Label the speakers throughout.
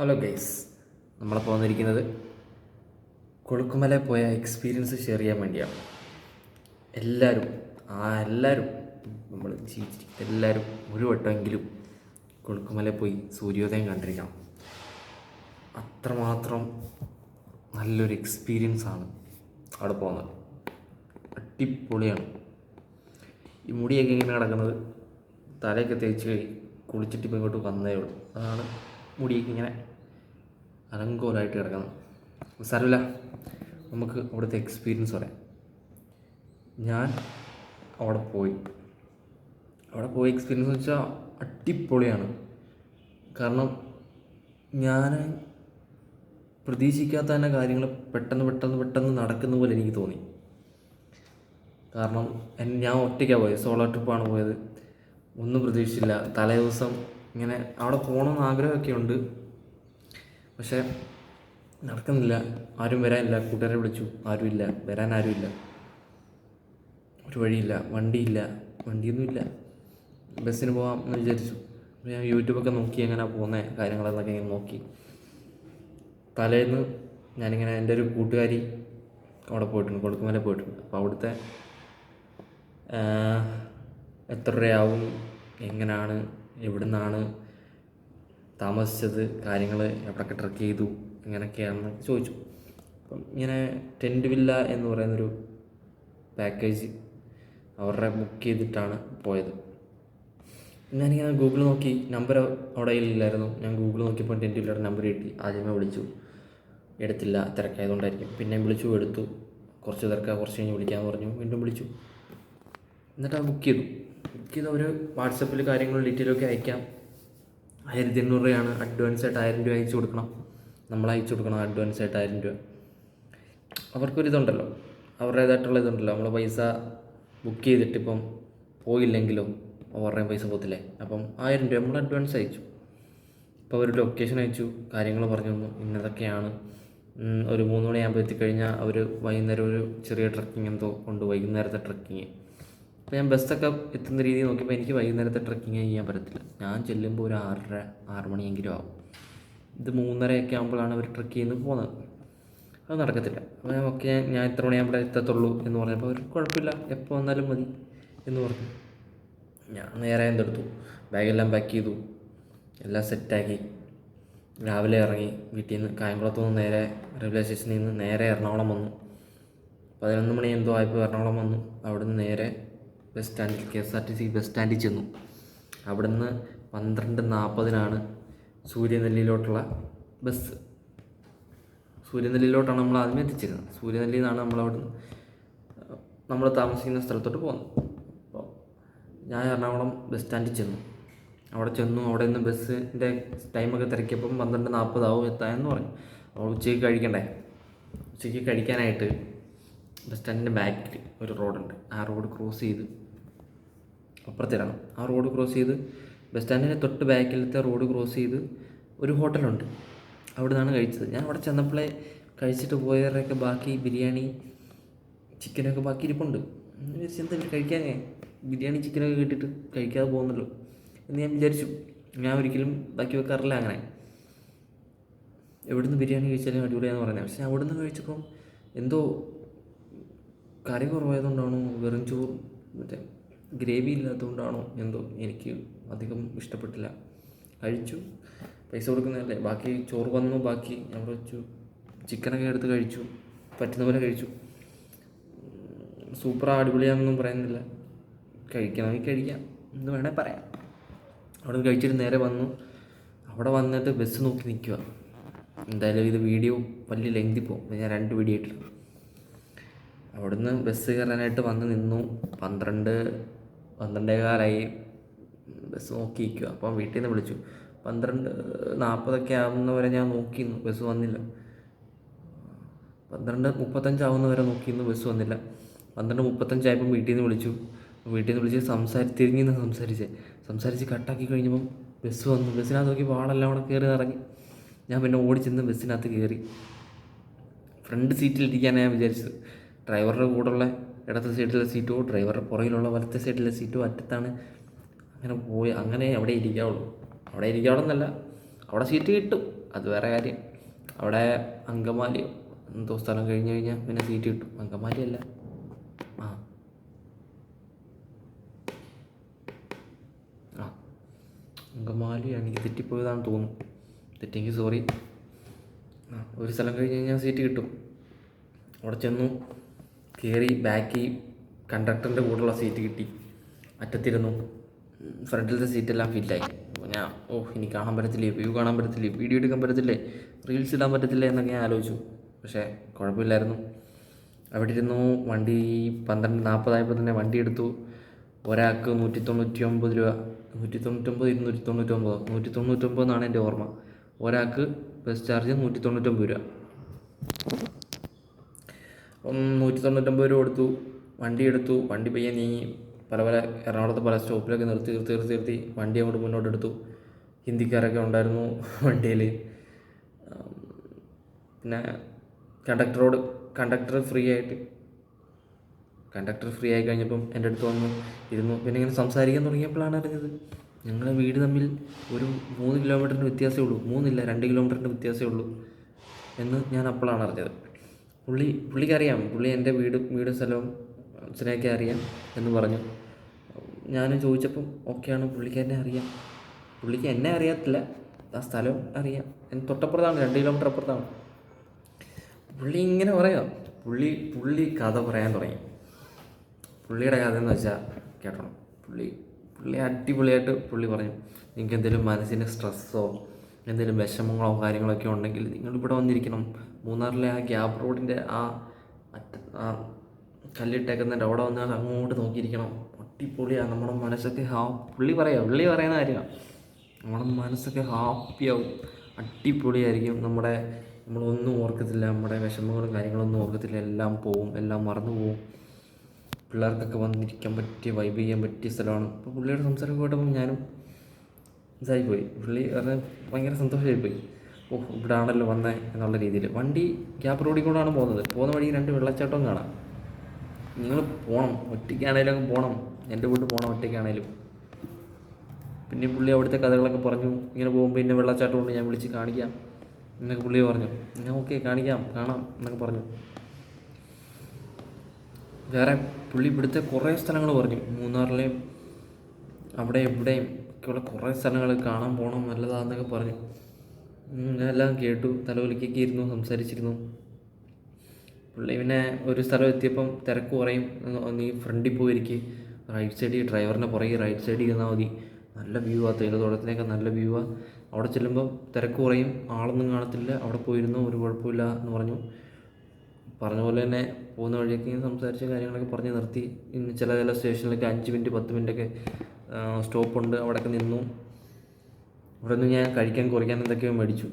Speaker 1: Hello guys നമ്മൾ വന്നിരിക്കുന്നത് കൊളുക്കുമല പോയ എക്സ്പീരിയൻസ് ഷെയർ ചെയ്യാൻ വേണ്ടിയാണ്. എല്ലാവരും ആ എല്ലാവരും നമ്മൾ ജീവിച്ചിരിക്കുന്ന എല്ലാവരും ഒരു വട്ടമെങ്കിലും കൊളുക്കുമല പോയി സൂര്യോദയം കണ്ടിരിക്കണം. അത്രമാത്രം നല്ലൊരു എക്സ്പീരിയൻസ് ആണ് അവിടെ പോകുന്നത്. അടിപൊളിയാണ്. ഈ മുടിയൊക്കെ ഇങ്ങനെ കിടക്കുന്നത് തലയൊക്കെ തേച്ച് കുളിച്ചിട്ട് ഇപ്പോൾ ഇങ്ങോട്ട് വന്നേ ഉള്ളൂ. അതാണ് മുടിയൊക്കെ ഇങ്ങനെ അലങ്കോലമായിട്ട് കിടക്കണം. സാരമില്ല. നമുക്ക് അവിടുത്തെ എക്സ്പീരിയൻസ് പറയാം. ഞാൻ അവിടെ പോയി. അവിടെ പോയി എക്സ്പീരിയൻസ് വെച്ചാൽ അടിപൊളിയാണ്. കാരണം ഞാൻ പ്രതീക്ഷിക്കാത്ത തന്നെ കാര്യങ്ങൾ പെട്ടെന്ന് പെട്ടെന്ന് പെട്ടെന്ന് നടക്കുന്ന പോലെ എനിക്ക് തോന്നി. കാരണം ഞാൻ ഒറ്റയ്ക്കാണ് പോയത്. സോളോ ട്രിപ്പാണ് പോയത്. ഒന്നും പ്രതീക്ഷിച്ചില്ല. തലേ ദിവസം ഇങ്ങനെ അവിടെ പോകണമെന്ന് ആഗ്രഹമൊക്കെ ഉണ്ട് പക്ഷേ നടക്കുന്നില്ല. ആരും വരാനില്ല. കൂട്ടുകാരെ വിളിച്ചു. ആരുമില്ല. വരാൻ ആരുമില്ല. ഒരു വഴിയില്ല. വണ്ടിയില്ല. വണ്ടിയൊന്നുമില്ല. ബസ്സിന് പോകാം എന്ന് വിചാരിച്ചു. ഞാൻ യൂട്യൂബൊക്കെ നോക്കി എങ്ങനെ പോകുന്ന കാര്യങ്ങളെന്നൊക്കെ ഇങ്ങനെ നോക്കി. തലേന്ന് ഞാനിങ്ങനെ എന്റെ ഒരു കൂട്ടുകാരി അവിടെ പോയിട്ടുണ്ട്. കൊടുക്കുമല പോയിട്ടുണ്ട്. അപ്പോൾ അവിടുത്തെ എത്ര രൂപയാവും എങ്ങനെയാണ് എവിടുന്നാണ് താമസിച്ചത് കാര്യങ്ങൾ എവിടെയൊക്കെ ട്രക്ക് ചെയ്തു ഇങ്ങനെയൊക്കെയാണെന്ന് ചോദിച്ചു. അപ്പം ഇങ്ങനെ ടെന്റ് വില്ല എന്ന് പറയുന്നൊരു പാക്കേജ് അവരുടെ ബുക്ക് ചെയ്തിട്ടാണ് പോയത്. ഞാനിങ്ങനെ ഗൂഗിൾ നോക്കി നമ്പർ അവിടെ ഇല്ലായിരുന്നു. ഞാൻ ഗൂഗിൾ നോക്കിയപ്പോൾ ടെന്റ് വില്ലയുടെ നമ്പർ കിട്ടി. ആദ്യമേ വിളിച്ചു. എടുത്തില്ല തിരക്കായതുകൊണ്ടായിരിക്കും. പിന്നെ വിളിച്ചു എടുത്തു. കുറച്ച് തിരക്കാ കുറച്ച് കഴിഞ്ഞ് വിളിക്കാമെന്ന് പറഞ്ഞു. വീണ്ടും വിളിച്ചു. എന്നിട്ട് അത് ബുക്ക് ചെയ്തു ബുക്ക് ചെയ്ത് അവർ വാട്സപ്പിൽ കാര്യങ്ങൾ ഡീറ്റെയിലൊക്കെ അയക്കാം. ആയിരത്തി എണ്ണൂറ് രൂപയാണ് അഡ്വാൻസ് ആയിട്ട് ആയിരം രൂപ അയച്ചു കൊടുക്കണം. നമ്മൾ അയച്ചു കൊടുക്കണം അഡ്വാൻസ് ആയിട്ട് ആയിരം രൂപ. അവർക്കൊരിതുണ്ടല്ലോ അവരുടേതായിട്ടുള്ള ഇതുണ്ടല്ലോ. നമ്മൾ പൈസ ബുക്ക് ചെയ്തിട്ട് ഇപ്പം പോയില്ലെങ്കിലോ അവരുടെയും പൈസ പോകത്തില്ലേ? അപ്പം ആയിരം രൂപ നമ്മൾ അഡ്വാൻസ് അയച്ചു. ഇപ്പോൾ അവർ ലൊക്കേഷൻ അയച്ചു കാര്യങ്ങൾ പറഞ്ഞു തന്നു. ഇന്നതൊക്കെയാണ്. ഒരു മൂന്ന് മണിയാകുമ്പോൾ എത്തിക്കഴിഞ്ഞാൽ അവർ വൈകുന്നേരം ഒരു ചെറിയ ട്രക്കിംഗ് എന്തോ കൊണ്ട് വൈകുന്നേരത്തെ ട്രക്കിങ് അപ്പോൾ ഞാൻ ബസ്സൊക്കെ എത്തുന്ന രീതി നോക്കിയപ്പോൾ എനിക്ക് വൈകുന്നേരത്തെ ട്രക്കിങ് ചെയ്യാൻ പറ്റത്തില്ല. ഞാൻ ചെല്ലുമ്പോൾ ഒരു ആറര ആറ് മണിയെങ്കിലും ആവും. ഇത് മൂന്നരയൊക്കെ ആകുമ്പോഴാണ് അവർ ട്രക്ക് ചെയ്യുന്നത് പോകുന്നത്. അത് നടക്കത്തില്ല. അപ്പോൾ ഞാൻ ഓക്കെ ഞാൻ ഇത്ര അവിടെ എത്തത്തുള്ളൂ എന്ന് പറഞ്ഞപ്പോൾ അവർ കുഴപ്പമില്ല എപ്പോൾ വന്നാലും മതി എന്ന് പറഞ്ഞു. ഞാൻ നേരെ എന്തെടുത്തു. ബാഗെല്ലാം പാക്ക് ചെയ്തു. എല്ലാം സെറ്റാക്കി രാവിലെ ഇറങ്ങി. വീട്ടിൽ നിന്ന് കായംകുളത്തു നിന്ന് നേരെ റെയിൽവേ സ്റ്റേഷനിൽ നിന്ന് നേരെ എറണാകുളം വന്നു. പതിനൊന്ന് മണി എന്തോ ആയപ്പോൾ എറണാകുളം വന്നു. അവിടുന്ന് നേരെ ബസ് സ്റ്റാൻഡിൽ K S R T C bus സ്റ്റാൻഡിൽ ചെന്നു. അവിടുന്ന് പന്ത്രണ്ട് നാൽപ്പതിനാണ് സൂര്യനെല്ലിയിലോട്ടുള്ള ബസ്. സൂര്യനെല്ലിയിലോട്ടാണ് നമ്മൾ ആദ്യം എത്തിച്ചിരുന്നത്. സൂര്യനെല്ലിയിൽ നിന്നാണ് നമ്മൾ അവിടുന്ന് നമ്മൾ താമസിക്കുന്ന സ്ഥലത്തോട്ട് പോകുന്നത്. അപ്പോൾ ഞാൻ എറണാകുളം ബസ് സ്റ്റാൻഡിൽ ചെന്നു. അവിടെ ചെന്നു അവിടെ നിന്ന് ബസ്സിന്റെ ടൈമൊക്കെ തിരക്കിയപ്പം പന്ത്രണ്ട് നാൽപ്പതാവും എത്താമെന്ന് പറഞ്ഞു. അപ്പോൾ ഉച്ചയ്ക്ക് കഴിക്കണ്ടേ? ഉച്ചയ്ക്ക് കഴിക്കാനായിട്ട് ബസ് സ്റ്റാൻഡിന്റെ ബാക്കിൽ ഒരു റോഡുണ്ട് ആ റോഡ് ക്രോസ് ചെയ്ത് അപ്പുറത്തിടണം ആ റോഡ് ക്രോസ് ചെയ്ത് ബസ് സ്റ്റാൻഡിന്റെ തൊട്ട് ബാക്കിലത്തെ റോഡ് ക്രോസ് ചെയ്ത് ഒരു ഹോട്ടലുണ്ട് അവിടെ നിന്നാണ് കഴിച്ചത്. ഞാൻ അവിടെ ചെന്നപ്പോഴേ കഴിച്ചിട്ട് പോയവരുടെയൊക്കെ ബാക്കി ബിരിയാണി ചിക്കനൊക്കെ ബാക്കി ഇരിപ്പുണ്ട്. എന്താ കഴിക്കാൻ ബിരിയാണി ചിക്കനൊക്കെ കിട്ടിയിട്ട് കഴിക്കാതെ പോകുന്നല്ലോ എന്ന് ഞാൻ വിചാരിച്ചു. ഞാൻ ഒരിക്കലും ബാക്കി വെക്കാറില്ല അങ്ങനെ. എവിടുന്ന് ബിരിയാണി കഴിച്ചാലും അടിപൊളിയാന്ന് പറയുന്നത് പക്ഷേ അവിടുന്ന് കഴിച്ചപ്പം എന്തോ കറി കുറവായതുകൊണ്ടാണോ? വെറും ചോറ് മറ്റേ ഗ്രേവി ഇല്ലാത്തതുകൊണ്ടാണോ? എന്തോ എനിക്ക് അധികം ഇഷ്ടപ്പെട്ടില്ല. കഴിച്ചു. പൈസ കൊടുക്കുന്നതല്ലേ? ബാക്കി ചോറ് വന്നു. ബാക്കി ഞാൻ വെച്ചു. ചിക്കനൊക്കെ എടുത്ത് കഴിച്ചു. പറ്റുന്ന പോലെ കഴിച്ചു. സൂപ്പർ അടിപൊളിയാണെന്നൊന്നും പറയുന്നില്ല. കഴിക്കണമെങ്കിൽ കഴിക്കാം. എന്ന് വേണേൽ പറയാം. അവിടെ കഴിച്ചിട്ട് നേരെ വന്നു. അവിടെ വന്നിട്ട് ബസ് നോക്കി നിൽക്കുക എന്തായാലും ഇത് വീഡിയോ വലിയ ലെങ്തി പോകും. ഞാൻ രണ്ട് വീഡിയോ ഇട്ടില്ല അവിടുന്ന് ബസ് കയറാനായിട്ട് വന്ന് നിന്നു. പന്ത്രണ്ട് പന്ത്രണ്ടേകാലായി ബസ് നോക്കിയിരിക്കുക അപ്പം വീട്ടിൽ നിന്ന് വിളിച്ചു. പന്ത്രണ്ട് നാൽപ്പതൊക്കെ ആവുന്നവരെ ഞാൻ നോക്കിയിരുന്നു. ബസ് വന്നില്ല. പന്ത്രണ്ട് മുപ്പത്തഞ്ചാവുന്നവരെ വരെ നിന്നു ബസ് വന്നില്ല. പന്ത്രണ്ട് മുപ്പത്തഞ്ചായപ്പം വീട്ടിൽ നിന്ന് വിളിച്ചു. വീട്ടിൽ നിന്ന് വിളിച്ച് സംസാരി തിരിഞ്ഞു നിന്ന് സംസാരിച്ച്. സംസാരിച്ച് കട്ടാക്കി കഴിഞ്ഞപ്പം ബസ് വന്നു. ബസ്സിനകത്ത് നോക്കി വാളെല്ലാം അവിടെ കയറി ഇറങ്ങി ഞാൻ പിന്നെ ഓടിച്ചെന്ന് ചെന്ന് ബസ്സിനകത്ത് കയറി ഫ്രണ്ട് സീറ്റിലിരിക്കാനാണ് ഞാൻ വിചാരിച്ചത്. ഡ്രൈവറുടെ കൂടെയുള്ള ഇടത്തെ സൈഡിലെ സീറ്റോ ഡ്രൈവറുടെ പുറകിലുള്ള വലത്തെ സൈഡിലെ സീറ്റോ അറ്റത്താണ് അങ്ങനെ പോയി. അങ്ങനെ അവിടെ ഇരിക്കാവുള്ളൂ. അവിടെ ഇരിക്കാവുള്ളൂ എന്നല്ല അവിടെ സീറ്റ് കിട്ടും. അത് വേറെ കാര്യം. അവിടെ അങ്കമാലി എന്തോ സ്ഥലം കഴിഞ്ഞ് കഴിഞ്ഞാൽ പിന്നെ സീറ്റ് കിട്ടും. അങ്കമാലി അല്ല. ആ. ആ. അങ്കമാലി എനിക്ക് തെറ്റിപ്പോയതാണെന്ന് തോന്നുന്നു. തെറ്റെങ്കിൽ സോറി. ആ ഒരു സ്ഥലം കഴിഞ്ഞ് കഴിഞ്ഞാൽ സീറ്റ് കിട്ടും. അവിടെ ചെന്നു. കയറി ബാക്കി കണ്ടക്ടറിന്റെ കൂടെയുള്ള സീറ്റ് കിട്ടി. അറ്റത്തിരുന്നു. ഫ്രണ്ടിലത്തെ സീറ്റെല്ലാം ഫില്ലായി. ഞാൻ ഓ ഇനി കാണാൻ പറ്റത്തില്ലേ? വ്യൂ കാണാൻ പറ്റത്തില്ലേ? വീഡിയോ എടുക്കാൻ പറ്റത്തില്ലേ? റീൽസ് ഇടാൻ പറ്റത്തില്ലേ എന്നൊക്കെ ഞാൻ ആലോചിച്ചു. പക്ഷേ കുഴപ്പമില്ലായിരുന്നു. അവിടെ ഇരുന്നു വണ്ടി പന്ത്രണ്ട് നാൽപ്പതായപ്പോൾ തന്നെ വണ്ടി എടുത്തു. ഒരാൾക്ക് നൂറ്റി തൊണ്ണൂറ്റി ഒമ്പത് രൂപ. നൂറ്റി തൊണ്ണൂറ്റൊമ്പത് ഇരുന്നൂറ്റി തൊണ്ണൂറ്റൊമ്പത് നൂറ്റി തൊണ്ണൂറ്റൊമ്പത് എന്നാണ് എന്റെ ഓർമ്മ. ഒരാൾക്ക് ബസ് ചാർജ് നൂറ്റി തൊണ്ണൂറ്റൊമ്പത് രൂപ. അപ്പം നൂറ്റി തൊണ്ണൂറ്റൊമ്പത് രൂപ കൊടുത്തു. വണ്ടി എടുത്തു. വണ്ടി പയ്യെ നീങ്ങി. പല പല എറണാകുളത്ത് പല സ്റ്റോപ്പിലൊക്കെ നിർത്തി നിർത്തി നിർത്തി നിർത്തി വണ്ടി അങ്ങോട്ട് മുന്നോട്ട് എടുത്തു. ഹിന്ദിക്കാരൊക്കെ ഉണ്ടായിരുന്നു വണ്ടിയിൽ പിന്നെ കണ്ടക്ടറോട് കണ്ടക്ടർ ഫ്രീ ആയിട്ട്. കണ്ടക്ടർ ഫ്രീ ആയി കഴിഞ്ഞപ്പം എന്റെ അടുത്ത് വന്നു ഇരുന്നു. പിന്നെ ഇങ്ങനെ സംസാരിക്കാൻ തുടങ്ങിയപ്പോഴാണ് അറിഞ്ഞത് ഞങ്ങളുടെ വീട് തമ്മിൽ ഒരു മൂന്ന് കിലോമീറ്ററിന്റെ വ്യത്യാസമേ ഉള്ളൂ. മൂന്നില്ല രണ്ട് കിലോമീറ്ററിന്റെ വ്യത്യാസമേ ഉള്ളൂ എന്ന് ഞാൻ അപ്പോഴാണ് അറിഞ്ഞത്. പുള്ളി പുള്ളിക്കറിയാം. പുള്ളി എന്റെ വീട് വീടും സ്ഥലവും അച്ഛനെയൊക്കെ അറിയാം എന്ന് പറഞ്ഞു. ഞാൻ ചോദിച്ചപ്പം ഓക്കെയാണ് പുള്ളിക്കാരനെ അറിയാം. പുള്ളിക്ക് എന്നെ അറിയത്തില്ല. ആ സ്ഥലം അറിയാം. എന്റെ തൊട്ടപ്പുറത്താണ് രണ്ട് കിലോമീറ്റർ അപ്പുറത്താണ്. പുള്ളി ഇങ്ങനെ പറയാം. പുള്ളി പുള്ളി കഥ പറയാൻ തുടങ്ങി. പുള്ളിയുടെ കഥ എന്ന് വെച്ചാൽ കേട്ടോ പുള്ളി പുള്ളി അടിപൊളിയായിട്ട് പുള്ളി പറഞ്ഞു. നിങ്ങൾക്ക് എന്തെങ്കിലും മനസ്സിന് സ്ട്രെസ്സോ എന്തെങ്കിലും വിഷമങ്ങളോ കാര്യങ്ങളൊക്കെ ഉണ്ടെങ്കിൽ നിങ്ങൾ ഇവിടെ വന്നിരിക്കണം. മൂന്നാറിലെ ആ ഗ്യാപ് റോഡിന്റെ ആ അറ്റ ആ കല്ലിട്ടേക്കുന്നതിന്റെ അവിടെ വന്നാൽ അങ്ങോട്ട് നോക്കിയിരിക്കണം. അടിപൊളിയാണ് നമ്മുടെ മനസ്സൊക്കെ ഹാ പുള്ളി പറയാം. പുള്ളി പറയുന്ന കാര്യമാണ് നമ്മുടെ മനസ്സൊക്കെ ഹാപ്പിയാവും അടിപൊളിയായിരിക്കും. നമ്മുടെ നമ്മളൊന്നും ഓർക്കത്തില്ല. നമ്മുടെ വിഷമങ്ങളും കാര്യങ്ങളൊന്നും ഓർക്കത്തില്ല. എല്ലാം പോവും. എല്ലാം മറന്നു പോവും. പിള്ളേർക്കൊക്കെ വന്നിരിക്കാൻ പറ്റിയ വൈബ് ചെയ്യാൻ പറ്റിയ സ്ഥലമാണ്. അപ്പോൾ പുള്ളിയുടെ സംസാരം കേട്ടപ്പോൾ ഞാനും ഇതായിപ്പോയി. പുള്ളി പറഞ്ഞാൽ ഭയങ്കര സന്തോഷമായിപ്പോയി ഓ ഇവിടെ ആണല്ലോ വന്നത് എന്നുള്ള രീതിയിൽ. വണ്ടി ഗ്യാപ്പ് റോഡിൽ കൂടെയാണ് പോകുന്നത്. പോകുന്ന വഴി രണ്ട് വെള്ളച്ചാട്ടവും കാണാം. നിങ്ങൾ പോകണം ഒറ്റയ്ക്കാണേലും അങ്ങ് പോകണം എന്റെ വീട്ടിൽ പോകണം ഒറ്റയ്ക്കാണേലും. പിന്നെ പുള്ളി അവിടുത്തെ കഥകളൊക്കെ പറഞ്ഞു. ഇങ്ങനെ പോകുമ്പോൾ പിന്നെ വെള്ളച്ചാട്ടം കൊണ്ട് ഞാൻ വിളിച്ച് കാണിക്കാം എന്നൊക്കെ പുള്ളി പറഞ്ഞു. ഞാൻ ഓക്കെ കാണിക്കാം കാണാം എന്നൊക്കെ പറഞ്ഞു. വേറെ പുള്ളി ഇവിടുത്തെ കുറേ സ്ഥലങ്ങൾ പറഞ്ഞു. മൂന്നാറിലെയും അവിടെ എവിടെയും ഒക്കെയുള്ള കുറേ സ്ഥലങ്ങൾ കാണാൻ പോകണം നല്ലതാണെന്നൊക്കെ പറഞ്ഞു. എല്ലാം കേട്ടു തലവലിക്കൊക്കെ ഇരുന്നു സംസാരിച്ചിരുന്നു. പുള്ളി പിന്നെ ഒരു സ്ഥലം എത്തിയപ്പം തിരക്ക് കുറയും. നീ ഫ്രണ്ടിൽ പോയിരിക്കും. റൈറ്റ് സൈഡിൽ ഡ്രൈവറിന്റെ പുറകെ റൈറ്റ് സൈഡിൽ ഇരുന്നാൽ മതി. നല്ല വ്യൂ ആ തേയിലത്തോട്ടത്തിനൊക്കെ നല്ല വ്യൂ ആ. അവിടെ ചെല്ലുമ്പം തിരക്ക് കുറയും. ആളൊന്നും കാണത്തില്ല. അവിടെ പോയിരുന്നു ഒരു കുഴപ്പമില്ല എന്ന് പറഞ്ഞു. പറഞ്ഞ പോലെ തന്നെ പോകുന്ന വഴിയൊക്കെ സംസാരിച്ച കാര്യങ്ങളൊക്കെ പറഞ്ഞ് നിർത്തി. ഇന്ന് ചില ചില സ്റ്റേഷനിലൊക്കെ അഞ്ച് മിനിറ്റ് പത്ത് മിനിറ്റൊക്കെ സ്റ്റോപ്പുണ്ട്. അവിടെയൊക്കെ നിന്നു. അവിടെ നിന്ന് ഞാൻ കഴിക്കാൻ കുറയ്ക്കാൻ എന്തൊക്കെയോ മേടിച്ചു.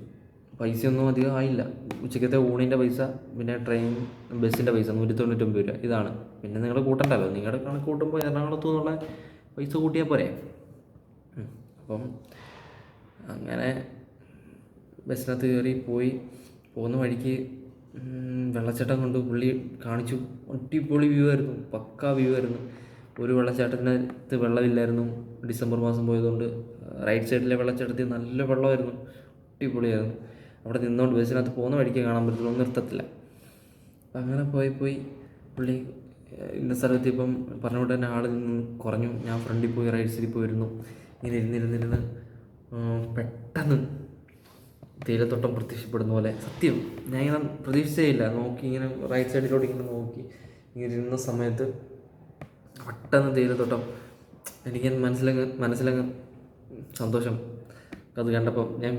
Speaker 1: പൈസയൊന്നും അധികം ആയില്ല. ഉച്ചക്കത്തെ ഊണിന്റെ പൈസ പിന്നെ ട്രെയിൻ ബസ്സിന്റെ പൈസ നൂറ്റി തൊണ്ണൂറ്റൊമ്പത് രൂപ. ഇതാണ്. പിന്നെ നിങ്ങൾ കൂട്ടണ്ടല്ലോ. നിങ്ങളുടെ കണക്ക് കൂട്ടുമ്പോൾ എറണാകുളത്തു നിന്നുള്ള പൈസ കൂട്ടിയാൽ പോരെ. അപ്പം അങ്ങനെ ബസ്സിനകത്ത് കയറി പോയി. പോകുന്ന വഴിക്ക് വെള്ളച്ചാട്ടം കൊണ്ട്. പുള്ളി കാണിച്ചു. അടിപൊളി വ്യൂ ആയിരുന്നു. പക്കാ വ്യൂ ആയിരുന്നു. ഒരു വെള്ളച്ചാട്ടത്തിനകത്ത് വെള്ളമില്ലായിരുന്നു. ഡിസംബർ മാസം പോയതുകൊണ്ട് റൈറ്റ് സൈഡിലെ വെള്ളച്ചാട്ടത്തിൽ നല്ല വെള്ളമായിരുന്നു. അടിപൊളിയായിരുന്നു. അവിടെ നിന്നുകൊണ്ട് ബസ്സിനകത്ത് പോകുന്ന വഴിക്ക് കാണാൻ പറ്റത്തുള്ളൂ. ഒന്നും നിർത്തത്തില്ല. അങ്ങനെ പോയി പോയി പുള്ളി ഇന്ന സ്ഥലത്ത് ഇപ്പം പറഞ്ഞുകൊണ്ട് തന്നെ ആൾ നിന്ന് കുറഞ്ഞു. ഞാൻ ഫ്രണ്ടിൽ പോയി റൈറ്റ് സൈഡിൽ പോയിരുന്നു ഇങ്ങനെ ഇരുന്നിരുന്നിരുന്ന് പെട്ടെന്ന് തേയിലത്തോട്ടം പ്രത്യക്ഷപ്പെടുന്ന പോലെ. സത്യം ഞാൻ ഇങ്ങനെ പ്രതീക്ഷിച്ചേയില്ല നോക്കി ഇങ്ങനെ റൈറ്റ് സൈഡിലോട്ട് ഇങ്ങനെ നോക്കി. ഇങ്ങനെ ഇരുന്ന സമയത്ത് പെട്ടെന്ന് തീരത്തോട്ടം എനിക്ക് മനസ്സിലങ്ങ് മനസ്സിലങ്ങ് സന്തോഷം. അത് കണ്ടപ്പോൾ ഞാൻ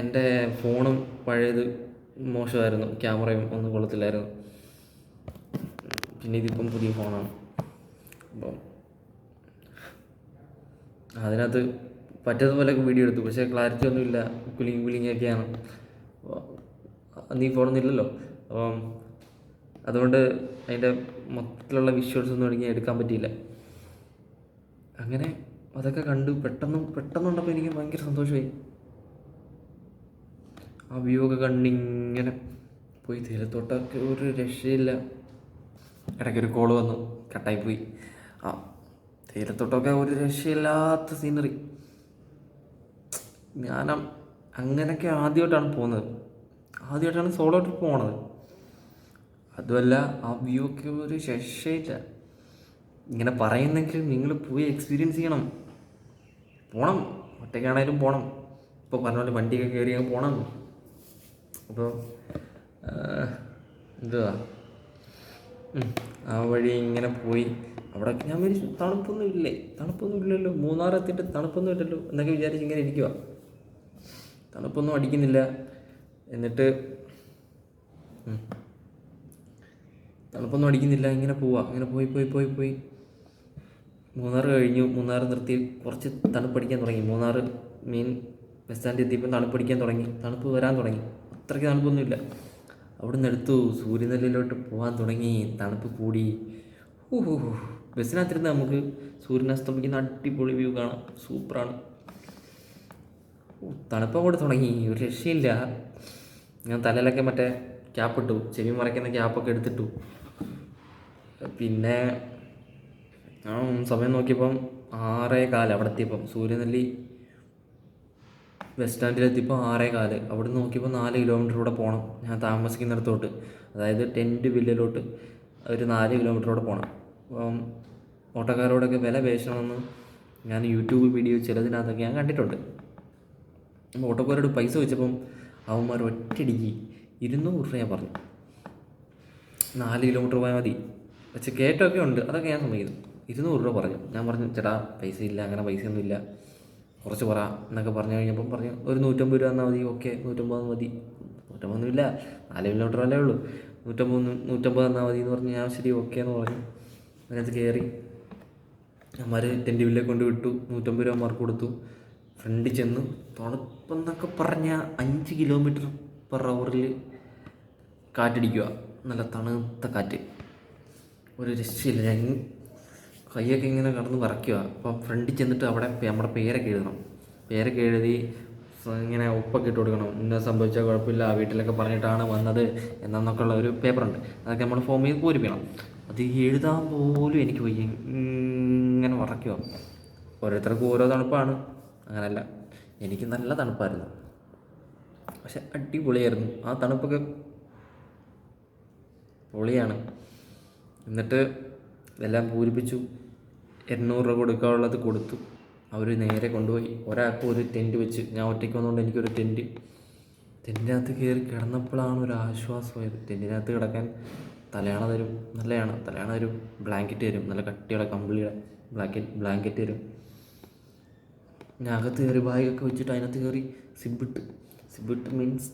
Speaker 1: എന്റെ ഫോണും പഴയത് മോശമായിരുന്നു. ക്യാമറയും ഒന്നും കൊള്ളത്തില്ലായിരുന്നു. പിന്നെ ഇതിപ്പം പുതിയ ഫോണാണ്. അപ്പം അതിനകത്ത് പറ്റതുപോലെയൊക്കെ വീഡിയോ എടുത്തു. പക്ഷേ ക്ലാരിറ്റി ഒന്നുമില്ല കുലിങ് കുലിങ് ഒക്കെയാണ് അന്ന് ഈ ഫോണൊന്നും ഇല്ലല്ലോ? അപ്പം അതുകൊണ്ട് അതിന്റെ മൊത്തത്തിലുള്ള വിഷ്വൽസ് ഒന്നും എനിക്ക് എടുക്കാൻ പറ്റിയില്ല. അങ്ങനെ അതൊക്കെ കണ്ടു. പെട്ടെന്ന് പെട്ടെന്ന് കണ്ടപ്പോൾ എനിക്ക് ഭയങ്കര സന്തോഷമായി. ആ വ്യൂ ഒക്കെ കണ്ടിങ്ങനെ പോയി. തീരത്തോട്ടൊക്കെ ഒരു രക്ഷയില്ല. ഇടയ്ക്കൊരു കോൾ വന്നു. കട്ടായി പോയി ആ തീരത്തോട്ടൊക്കെ ഒരു രക്ഷയില്ലാത്ത സീനറി ഞാൻ അങ്ങനെയൊക്കെ ആദ്യമായിട്ടാണ് പോകുന്നത്. ആദ്യമായിട്ടാണ് സോളോ ട്രിപ്പ് പോണത്. അതുമല്ല ആ വ്യൂ ഒരു രക്ഷയില്ല. ഇങ്ങനെ പറയുന്നെങ്കിൽ നിങ്ങൾ പോയി എക്സ്പീരിയൻസ് ചെയ്യണം. പോകണം ഒറ്റയ്ക്കാണേലും പോകണം ഇപ്പോൾ പറഞ്ഞ പോലെ വണ്ടിയൊക്കെ കയറി അങ്ങ് പോകണം അപ്പോൾ എന്തുവാ? ആ വഴി ഇങ്ങനെ പോയി. അവിടെ ഞാൻ വിചാരിച്ചു തണുപ്പൊന്നും ഇല്ലേ? തണുപ്പൊന്നും ഇല്ലല്ലോ. മൂന്നാർ എത്തിയിട്ട് തണുപ്പൊന്നും ഇല്ലല്ലോ എന്നൊക്കെ വിചാരിച്ച് ഇങ്ങനെ ഇരിക്കുക തണുപ്പൊന്നും അടിക്കുന്നില്ല. എന്നിട്ട്. തണുപ്പൊന്നും അടിക്കുന്നില്ല. ഇങ്ങനെ പോവാ. ഇങ്ങനെ പോയി പോയി പോയി പോയി. മൂന്നാർ കഴിഞ്ഞു. മൂന്നാർ നിർത്തി കുറച്ച് തണുപ്പടിക്കാൻ തുടങ്ങി. മൂന്നാർ മെയിൻ ബസ് സ്റ്റാൻഡിൽ എത്തിയപ്പോൾ തണുപ്പടിക്കാൻ തുടങ്ങി. തണുപ്പ് വരാൻ തുടങ്ങി. അത്രയ്ക്ക് തണുപ്പൊന്നുമില്ല. നിന്ന് എടുത്തു. സൂര്യനെല്ലിലോട്ട് പോകാൻ തുടങ്ങി. തണുപ്പ് കൂടി. ഊഹു ബസ്സിനകത്തിരുന്ന് നമുക്ക് സൂര്യനസ്തമിക്കുന്ന അടിപൊളി വ്യൂ കാണാം. സൂപ്പറാണ്. തണുപ്പ് അങ്ങോട്ട് തുടങ്ങി. ഒരു രക്ഷയില്ല. ഞാൻ തലയിലൊക്കെ മറ്റേ ക്യാപ്പ് ഇട്ടു ചെവി മറയ്ക്കുന്ന ക്യാപ്പൊക്കെ എടുത്തിട്ടു. പിന്നെ സമയം നോക്കിയപ്പം ആറേ കാൽ അവിടെ എത്തിയപ്പം സൂര്യനെല്ലി ബസ് സ്റ്റാൻഡിലെത്തിയപ്പോൾ ആറേ കാൽ. അവിടെ നിന്ന് നോക്കിയപ്പോൾ നാല് കിലോമീറ്റർ കൂടെ പോകണം ഞാൻ താമസിക്കുന്നിടത്തോട്ട്. അതായത് ടെന്റ് വില്ലിലോട്ട് ഒരു നാല് കിലോമീറ്റർ കൂടെ പോകണം അപ്പം ഓട്ടോക്കാരോടൊക്കെ വില പേശണമെന്ന് ഞാൻ യൂട്യൂബ് വീഡിയോ ചിലതിനകത്തൊക്കെ ഞാൻ കണ്ടിട്ടുണ്ട്. അപ്പോൾ ഓട്ടോക്കാരോട് പൈസ വെച്ചപ്പം അവന്മാർ ഒറ്റയടിക്ക് ഇരുന്നൂറ് രൂപ ഞാൻ പറഞ്ഞു നാല് കിലോമീറ്റർ പോയാൽ മതി. പക്ഷെ കയറ്റമൊക്കെ ഉണ്ട്. അതൊക്കെ ഞാൻ സമ്മതിക്കുന്നു. ഇരുന്നൂറ് രൂപ പറഞ്ഞു. ഞാൻ പറഞ്ഞു ചേട്ടാ പൈസ ഇല്ല അങ്ങനെ പൈസയൊന്നും ഇല്ല. കുറച്ച് പറ എന്നൊക്കെ പറഞ്ഞു കഴിഞ്ഞപ്പം പറഞ്ഞു ഒരു നൂറ്റമ്പത് രൂപ തന്നാൽ മതി. ഓക്കെ നൂറ്റമ്പത് മതി. നൂറ്റമ്പതൊന്നും ഇല്ല. നാല് കിലോമീറ്റർ അല്ലേ ഉള്ളൂ. നൂറ്റമ്പത് നൂറ്റമ്പത് തന്നാൽ മതി എന്ന് പറഞ്ഞ്. ഞാൻ ശരി ഓക്കെ എന്ന് പറഞ്ഞു. അതിനകത്ത് കയറി അമ്മമാർ ടെന്റ് വില്ലേ കൊണ്ട് വിട്ടു. നൂറ്റമ്പത് രൂപ മാർക്ക് കൊടുത്തു. ഫ്രണ്ടിൽ ചെന്നു തണുപ്പെന്നൊക്കെ പറഞ്ഞ അഞ്ച് കിലോമീറ്റർ പെർ അവറിൽ കാറ്റടിക്കുക. നല്ല തണുത്ത കാറ്റ്. ഒരു രക്ഷയില്ല. ഞാൻ കൈയൊക്കെ ഇങ്ങനെ കടന്ന് വിറയ്ക്കുക അപ്പം ഫ്രണ്ടിൽ ചെന്നിട്ട് അവിടെ നമ്മുടെ പേരൊക്കെ എഴുതണം. പേരൊക്കെ എഴുതി ഇങ്ങനെ ഒപ്പൊക്കെ ഇട്ട് കൊടുക്കണം. ഇന്ന സംഭവിച്ചാൽ കുഴപ്പമില്ല. വീട്ടിലൊക്കെ പറഞ്ഞിട്ടാണ് വന്നത് എന്നൊക്കെ ഉള്ള ഒരു പേപ്പറുണ്ട്. അതൊക്കെ നമ്മൾ ഫോം ചെയ്ത് പൂരിപ്പിക്കണം. അത് എഴുതാൻ പോലും എനിക്ക് വയ്യ. ഇങ്ങനെ വറക്കുക ഓരോരുത്തർക്കും ഓരോ തണുപ്പാണ്. അങ്ങനല്ല. എനിക്ക് നല്ല തണുപ്പായിരുന്നു. പക്ഷെ അടിപൊളിയായിരുന്നു. ആ തണുപ്പൊക്കെ പൊളിയാണ്. എന്നിട്ട് എല്ലാം പൂരിപ്പിച്ചു. എണ്ണൂറ് രൂപ കൊടുക്കാനുള്ളത് കൊടുത്തു. അവർ നേരെ കൊണ്ടുപോയി. ഒരാൾക്ക് ഒരു ടെന്റ് വെച്ച്. ഞാൻ ഒറ്റയ്ക്ക് വന്നുകൊണ്ട് എനിക്കൊരു ടെന്റ് ടെന്റിനകത്ത് കയറി കിടന്നപ്പോഴാണ് ഒരു ആശ്വാസമായത്. ടെന്റിനകത്ത് കിടക്കാൻ തലയാണ തരും. നല്ലതാണ് തലയാണ തരും. ബ്ലാങ്കറ്റ് തരും. നല്ല കട്ടിയുള്ള കമ്പിളിയുടെ ബ്ലാങ്കറ്റ് ബ്ലാങ്കറ്റ് തരും. ഞാൻ അകത്ത് കയറി ബാഗൊക്കെ വെച്ചിട്ട് അതിനകത്ത് കയറി സിബിട്ട്. സിബിട്ട് മീൻസ്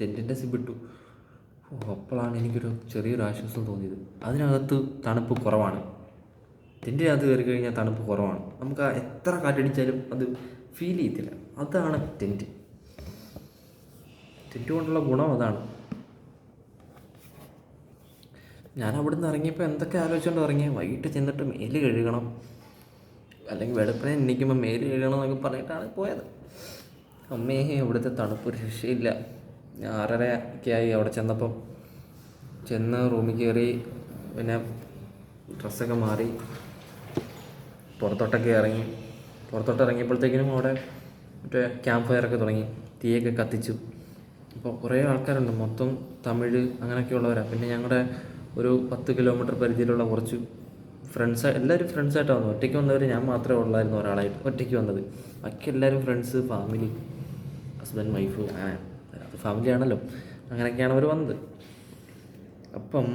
Speaker 1: ടെന്റിന്റെ സിബിട്ടു. അപ്പോഴാണ് എനിക്കൊരു ചെറിയൊരു ആശ്വാസം തോന്നിയത്. അതിനകത്ത് തണുപ്പ് കുറവാണ്. ടെന്റിനകത്ത് കയറി കഴിഞ്ഞാൽ തണുപ്പ് കുറവാണ്. നമുക്ക് എത്ര കാറ്റടിച്ചാലും അത് ഫീൽ ചെയ്യത്തില്ല. അതാണ് ടെന്റ്. ടെന്റ് കൊണ്ടുള്ള ഗുണം അതാണ്. ഞാൻ അവിടെ നിന്ന് ഇറങ്ങിയപ്പോൾ എന്തൊക്കെ ആലോചിച്ചുകൊണ്ട് ഇറങ്ങിയ? വൈകിട്ട് ചെന്നിട്ട് മേൽ കഴുകണം. അല്ലെങ്കിൽ വെളുപ്പിനെ എണ്ണിക്കുമ്പോൾ മേൽ കഴുകണം എന്നൊക്കെ പറഞ്ഞിട്ടാണ് പോയത്. അമ്മേ ഇവിടുത്തെ തണുപ്പ് രക്ഷയില്ല. ഞാൻ ആറര ഒക്കെ ആയി അവിടെ ചെന്നപ്പം ചെന്ന് റൂമിൽ കയറി പിന്നെ ഡ്രസ്സൊക്കെ മാറി പുറത്തോട്ടൊക്കെ ഇറങ്ങി. പുറത്തോട്ട് ഇറങ്ങിയപ്പോഴത്തേക്കിനും അവിടെ മറ്റേ ക്യാമ്പ് ഫയറൊക്കെ തുടങ്ങി. തീയൊക്കെ കത്തിച്ചു. അപ്പോൾ കുറേ ആൾക്കാരുണ്ട്. മൊത്തം തമിഴ് അങ്ങനെയൊക്കെ ഉള്ളവരാണ് പിന്നെ ഞങ്ങളുടെ ഒരു പത്ത് കിലോമീറ്റർ പരിധിയിലുള്ള കുറച്ച് ഫ്രണ്ട്സ് എല്ലാവരും ഫ്രണ്ട്സായിട്ടാണ് വന്നത്. ഒറ്റയ്ക്ക് വന്നവർ ഞാൻ മാത്രമേ ഉള്ളായിരുന്നു ഒരാളായിട്ട്. ഒറ്റയ്ക്ക് വന്നത്. ബാക്കി എല്ലാവരും ഫ്രണ്ട്സ് ഫാമിലി. ഹസ്ബൻഡ് വൈഫ് അങ്ങനെ അത് ഫാമിലി ആണല്ലോ. അങ്ങനെയൊക്കെയാണ് അവർ വന്നത്. അപ്പം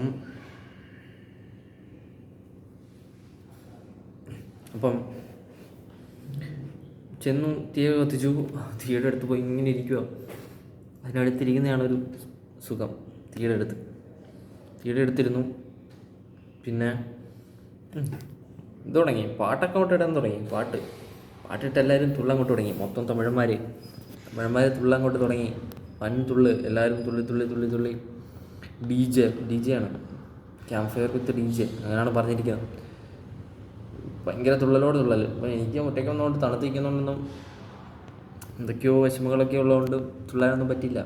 Speaker 1: അപ്പം ചെന്നു തീ കത്തിച്ചു. തീയുടെ അടുത്ത് പോയി ഇങ്ങനെ ഇരിക്കുക അതിനടുത്തിരിക്കുന്നതാണ് ഒരു സുഖം. തീയുടെ അടുത്ത്. തീയുടെ അടുത്തിരുന്നു. പിന്നെ ഇത് തുടങ്ങി പാട്ടൊക്കെ അങ്ങോട്ട് ഇടാൻ തുടങ്ങി. പാട്ട്. പാട്ടിട്ട് എല്ലാവരും തുള്ളങ്ങോട്ട് തുടങ്ങി. മൊത്തം തമിഴന്മാർ തമിഴന്മാർ കൊണ്ട് തുടങ്ങി. വൻ തുള്ള് എല്ലാവരും തുള്ളി തുള്ളി തുള്ളി തുള്ളി. ഡി ജെ ഡി ജെ ആണ്. Camp fire with D J അങ്ങനെയാണ് പറഞ്ഞിരിക്കുന്നത്. ഭയങ്കര തുള്ളലോട് തുള്ളൽ അപ്പോൾ എനിക്ക് ഒറ്റയ്ക്ക് ഒന്നുകൊണ്ട് തണുത്തിരിക്കുന്നതുകൊണ്ടൊന്നും എന്തൊക്കെയോ വിഷമങ്ങളൊക്കെ ഉള്ളതുകൊണ്ട് തുള്ളാനൊന്നും പറ്റില്ല.